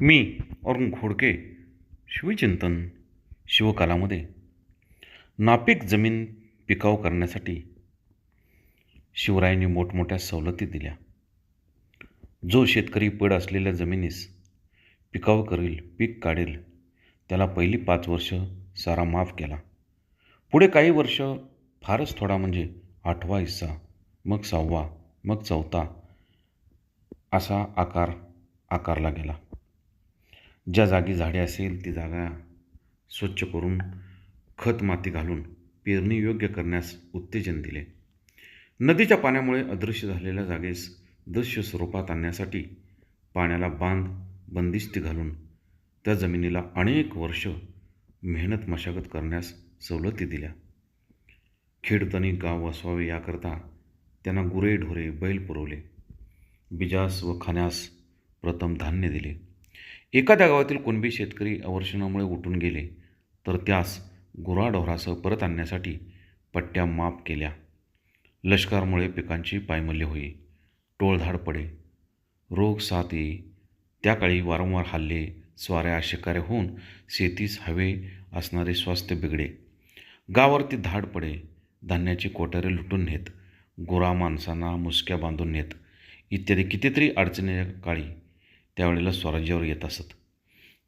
मी अरुण घोडके शिवचिंतन शिवकालामध्ये. नापीक जमीन पिकाऊ करण्यासाठी शिवरायांनी मोठमोठ्या सवलती दिल्या. जो शेतकरी पड असलेल्या जमिनीस पिकाऊ करेल पीक काढेल त्याला पहिली पाच वर्ष सारा माफ केला. पुढे काही वर्ष फारच थोडा म्हणजे आठवा हिस्सा मग सहावा मग चौथा असा आकार आकारला गेला. ज्या जागी झाडे असेल ती जागा स्वच्छ करून खत माती घालून पेरणी योग्य करण्यास उत्तेजन दिले. नदीच्या पाण्यामुळे अदृश्य झालेल्या जागेस दृश्य स्वरूपात आणण्यासाठी पाण्याला बांध बंदिस्त घालून त्या जमिनीला अनेक वर्ष मेहनत मशागत करण्यास सवलती दिल्या. खेडतणी गाव वसवावे याकरता त्यांना गुरे ढोरे बैल पुरवले. बिजास व खाण्यास प्रथम धान्य दिले. एखाद्या गावातील कुणबी शेतकरी अवर्षणामुळे उठून गेले तर त्यास गुराढोरासह परत आणण्यासाठी पट्ट्या माफ केल्या. लष्करामुळे पिकांची पायमल्य होई टोळधाड पडे. रोग साथ येई. त्या काळी वारंवार हल्ले स्वाऱ्या शिकाऱ्या होऊन शेतीस हवे असणारे स्वास्थ्य बिघडे. गावावरती धाड पडे. धान्याची कोठारे लुटून नेत. गुरा माणसांना मुसक्या बांधून नेत. इत्यादी कितीतरी अडचणीच्या काळी त्यावेळेला स्वराज्यावर येत असत.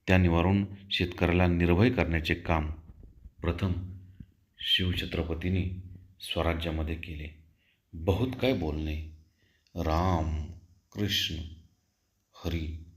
त्या निवारून शेतकऱ्याला निर्भय करण्याचे काम प्रथम शिवछत्रपतींनी स्वराज्यामध्ये केले. बहुत काय बोलणे? राम कृष्ण हरी